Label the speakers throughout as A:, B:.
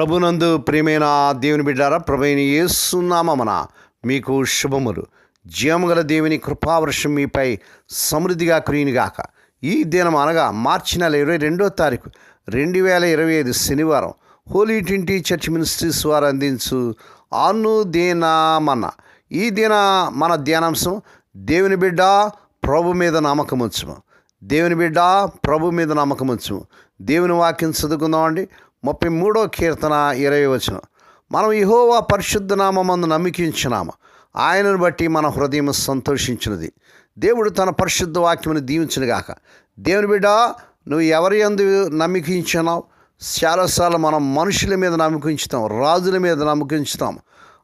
A: ప్రభునందు ప్రియమైన దేవుని బిడ్డారా ప్రభుని ఏసునామన మీకు శుభములు. జీవముగల దేవుని కృపావర్షం మీపై సమృద్ధిగా కురియునిగాక ఈ దినం అనగా మార్చి నెల ఇరవై రెండో తారీఖు రెండు వేల ఇరవై ఐదు శనివారం హోలీ ట్వంటీ చర్చ్ మినిస్ట్రీస్ వారు అందించు ఆను దీనామన్న ఈ దిన మన ధ్యానాంశం దేవుని బిడ్డ ప్రభు మీద నమ్మకం ఉంచుము దేవుని బిడ్డ ప్రభు మీద నమ్మకం ఉంచము దేవుని వాక్యం చదువుకుందామండి. ముప్పై మూడో కీర్తన ఇరవై వచనం. మనం ఇహోవా పరిశుద్ధ నామందు నమ్మికించున్నాము ఆయనను బట్టి మన హృదయం సంతోషించినది. దేవుడు తన పరిశుద్ధ వాక్యమును దీవించినగాక దేవుని బిడ్డ నువ్వు ఎవరి ఎందు నమ్మకించినావు చాలాసార్లు మనం మనుషుల మీద నమ్మకించుతాం రాజుల మీద నమ్మకించుతాం.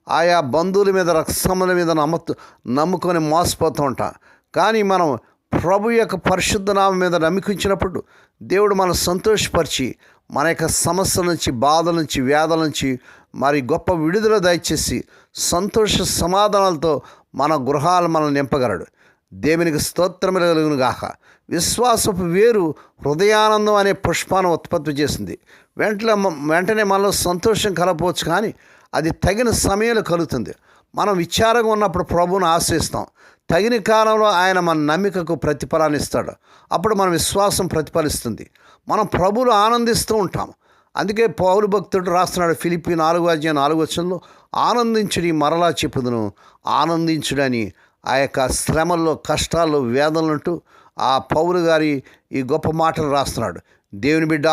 A: ఆయా బంధువుల మీద రక్తముల మీద నమ్ము నమ్ముకొని మోసపోతూ ఉంటాం. కానీ మనం ప్రభు యొక్క పరిశుద్ధ నామం మీద నమ్మికించినప్పుడు దేవుడు మనం సంతోషపరిచి మన యొక్క సమస్యల నుంచి బాధల నుంచి వ్యాధుల నుంచి మరి గొప్ప విడుదల దయచేసి సంతోష సమాధానాలతో మన గృహాలు మనం నింపగలడు. దేవునికి స్తోత్రములు గాక విశ్వాసపు వేరు హృదయానందం అనే పుష్పాన్ని ఉత్పత్తి చేసింది. వెంటనే వెంటనే మనలో సంతోషం కలపవచ్చు కానీ అది తగిన సమయంలో కలుగుతుంది. మనం విచారంగా ఉన్నప్పుడు ప్రభువును ఆశ్రయిస్తాం తగిన కాలంలో ఆయన మన నమ్మికకు ప్రతిఫలాన్ని ఇస్తాడు. అప్పుడు మన విశ్వాసం ప్రతిఫలిస్తుంది. మనం ప్రభులు ఆనందిస్తూ ఉంటాం అందుకే పౌరు భక్తుడు రాస్తున్నాడు ఫిలిపి నాలుగు అధ్యాయం నాలుగు వచ్చంలో ఆనందించుడి మరలా చెప్పుదును. ఆనందించుడని ఆ యొక్క శ్రమల్లో కష్టాల్లో వేదనలుంటూ ఆ పౌరు గారి ఈ గొప్ప మాటలు రాస్తున్నాడు. దేవుని బిడ్డ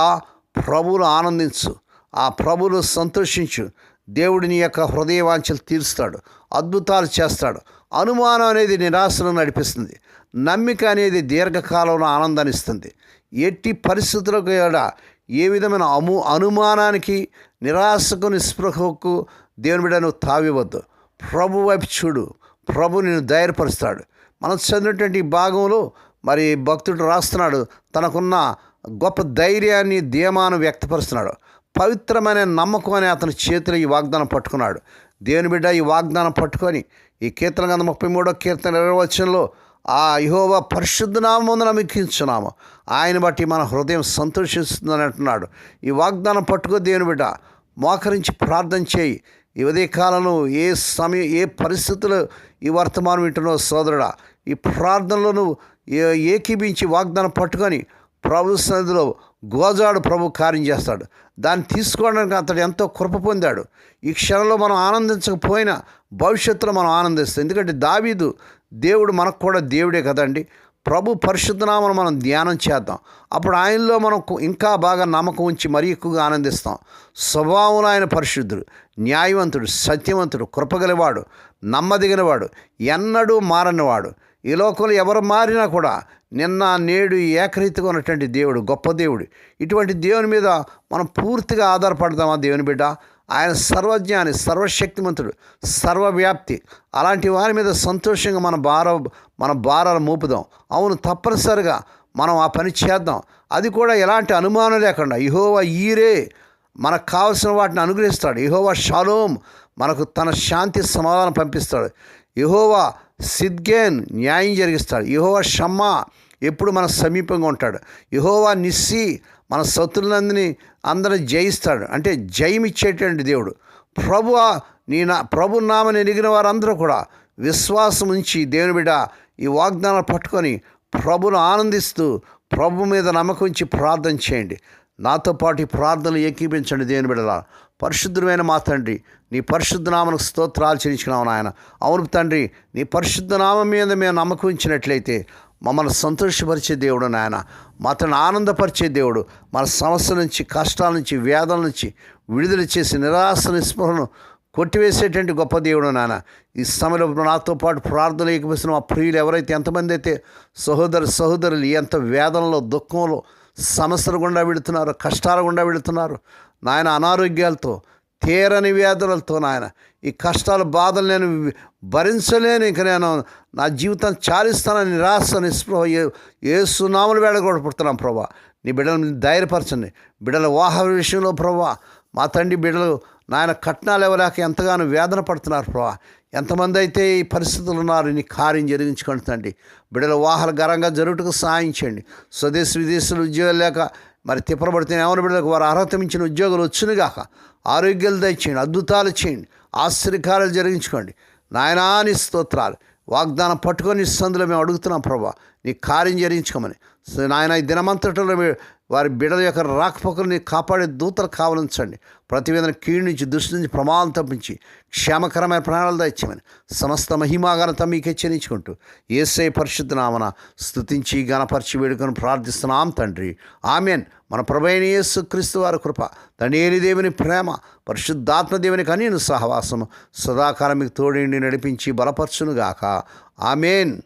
A: ప్రభువులు ఆనందించు. ఆ ప్రభువులు సంతోషించు. దేవుడిని యొక్క హృదయవాంఛలు తీరుస్తాడు అద్భుతాలు చేస్తాడు. అనుమానం అనేది నిరాశను నడిపిస్తుంది. నమ్మిక అనేది దీర్ఘకాలంలో ఆనందాన్ని ఇస్తుంది. ఎట్టి పరిస్థితులకు కూడా ఏ విధమైన అము అనుమానానికి నిరాశకు నిస్పృహకు దేవుని బిడ్డ నువ్వు తావివద్దు ప్రభు వైపు చూడు. ప్రభు నిన్ను ధైర్యపరుస్తాడు. మనం చదివినటువంటి భాగంలో మరి భక్తుడు రాస్తున్నాడు. తనకున్న గొప్ప ధైర్యాన్ని ధీమాను వ్యక్తపరుస్తున్నాడు. పవిత్రమైన నమ్మకం అనే అతని చేతిలో ఈ వాగ్దానం పట్టుకున్నాడు. దేవుని బిడ్డ ఈ వాగ్దానం పట్టుకొని ఈ కీర్తన గంధ ముప్పై మూడో కీర్తన ఇరవై ఆ యహోవా పరిశుద్ధ నామందు నమ్మకించున్నాము ఆయన బట్టి మన హృదయం సంతోషిస్తుందని అంటున్నాడు. ఈ వాగ్దానం పట్టుకో దేవుని బిడ్డ మోకరించి ప్రార్థన చేయి. ఈ ఉదయ కాలంలో ఏ సమయం ఏ పరిస్థితులు ఈ వర్తమానం వింటున్నావు సోదరుడా ఈ ప్రార్థనలో నువ్వు ఏకీభించి వాగ్దానం పట్టుకొని ప్రభు సన్నిధిలో గోజాడు ప్రభు కార్యం చేస్తాడు. దాన్ని తీసుకోవడానికి అతడు ఎంతో కృప పొందాడు. ఈ క్షణంలో మనం ఆనందించకపోయినా భవిష్యత్తులో మనం ఆనందిస్తాం. ఎందుకంటే దావీదు దేవుడు మనకు కూడా దేవుడే కదండి. ప్రభు పరిశుద్ధనామను మనం ధ్యానం చేద్దాం. అప్పుడు ఆయనలో మనం ఇంకా బాగా నమ్మకం ఉంచి మరీ ఎక్కువగా ఆనందిస్తాం. స్వభావంలో ఆయన పరిశుద్ధుడు న్యాయవంతుడు సత్యవంతుడు కృపగలవాడు నమ్మదగినవాడు ఎన్నడూ మారనివాడు. ఈ లోకంలో ఎవరు మారినా కూడా నిన్న నేడు ఏకరీతిగా ఉన్నటువంటి దేవుడు గొప్ప దేవుడు. ఇటువంటి దేవుని మీద మనం పూర్తిగా ఆధారపడతామా దేవుని బిడ్డ? ఆయన సర్వజ్ఞాని సర్వశక్తిమంతుడు సర్వవ్యాప్తి. అలాంటి వారి మీద సంతోషంగా మన భార మన భారాలు మోపుదాం. అవును తప్పనిసరిగా మనం ఆ పని చేద్దాం. అది కూడా ఎలాంటి అనుమానం లేకుండా ఇహోవా ఈరే మనకు కావలసిన వాటిని అనుగ్రహిస్తాడు. ఇహోవా షాలోం మనకు తన శాంతి సమాధానం పంపిస్తాడు. యహోవా సిద్గేన్ న్యాయం జరిగిస్తాడు. యహోవా షమ్మా ఎప్పుడు మన సమీపంగా ఉంటాడు. యహోవా నిస్సి మన శత్రులందరినీ అందరిని జయిస్తాడు. అంటే జయమిచ్చేటువంటి దేవుడు. ప్రభు నీ నా ప్రభు నామని ఎరిగిన వారందరూ కూడా విశ్వాసం ఉంచి దేవుని బిడ్డ ఈ వాగ్దానాలు పట్టుకొని ప్రభును ఆనందిస్తూ ప్రభు మీద నమ్మకం ఉంచి ప్రార్థన చేయండి. నాతో పాటు ఈ ప్రార్థనలు ఏకీపించండి దేని బిడలా. పరిశుద్ధమైన మా తండ్రి నీ పరిశుద్ధనామనకు స్తోత్రాలు చెల్లించుకున్నావు నాయన. అవును తండ్రి నీ పరిశుద్ధనామం మీద మేము నమ్మకం ఉంచినట్లయితే మమ్మల్ని సంతోషపరిచే దేవుడు నాయన. మా తను ఆనందపరిచే దేవుడు. మన సమస్య నుంచి కష్టాల నుంచి వేదల నుంచి విడుదల చేసి నిరాశ నిస్పృహను కొట్టివేసేటువంటి గొప్ప దేవుడు నాన్న ఈ సమయంలో నాతో పాటు ప్రార్థన ఏకపిస్తున్న మా ప్రియులు ఎవరైతే ఎంతమంది అయితే సహోదరు సహోదరులు ఎంత వేదనలో దుఃఖంలో సమస్యలు గుండా వెళుతున్నారు కష్టాల గుండా వెళుతున్నారు. నాయన అనారోగ్యాలతో తీరని వ్యాధులతో నాయన ఈ కష్టాలు బాధలు నేను భరించలేను. ఇంక నేను నా జీవితాన్ని చాలిస్తానని నిరాశ నిస్పృహ ఏ సునాములు వేడగొడపడుతున్నాం ప్రభా. నీ బిడ్డలని ధైర్యపరచండి. బిడ్డల వాహ విషయంలో ప్రభా మా తండ్రి బిడ్డలు నాయన కట్నాలు ఇవ్వలేక ఎంతగానో వేదన పడుతున్నారు ప్రభా. ఎంతమంది అయితే ఈ పరిస్థితులు ఉన్నారు నీ కార్యం జరిగించుకోండి తండ్రి. బిడ్డల వాహన గరంగా జరుగుటకు సాయించండి స్వదేశ విదేశాలు ఉద్యోగాలు లేక మరి తిప్పబడితే ఎవరి బిడ్డలకు వారు అర్హత మించిన ఉద్యోగాలు వచ్చునుగాక ఆరోగ్యాలు దయచేయండి అద్భుతాలు చేయండి ఆశ్చర్యకార్యాలు జరిగించుకోండి. నాయనాని స్తోత్రాలు. వాగ్దానం పట్టుకొని సందులో మేము అడుగుతున్నాం ప్రభా నీ కార్యం జరించుకోమని నాయన ఈ దినమంతటిలో వారి బిడ్డల యొక్క రాకపోకల్ని కాపాడే దూతలు కావలించండి ప్రతివేదన కీడు నుంచి దృష్టి నుంచి ప్రమాదం తప్పించి క్షేమకరమైన ప్రాణాలు దాచ్యమని సమస్త మహిమాగనత మీకే చెల్లించుకుంటూ ఏసై పరిశుద్ధ నామన స్థుతించి గణపరిచి వేడుకొని ప్రార్థిస్తున్నాం తండ్రి. ఆమెన్. మన ప్రభైన యేసు క్రీస్తు వారి కృప తండ్రి దేవుని ప్రేమ పరిశుద్ధాత్మ దేవునికి అనేను సహవాసము సదాకాలం మీకు తోడిండి నడిపించి బలపరచునుగాక. ఆమెన్.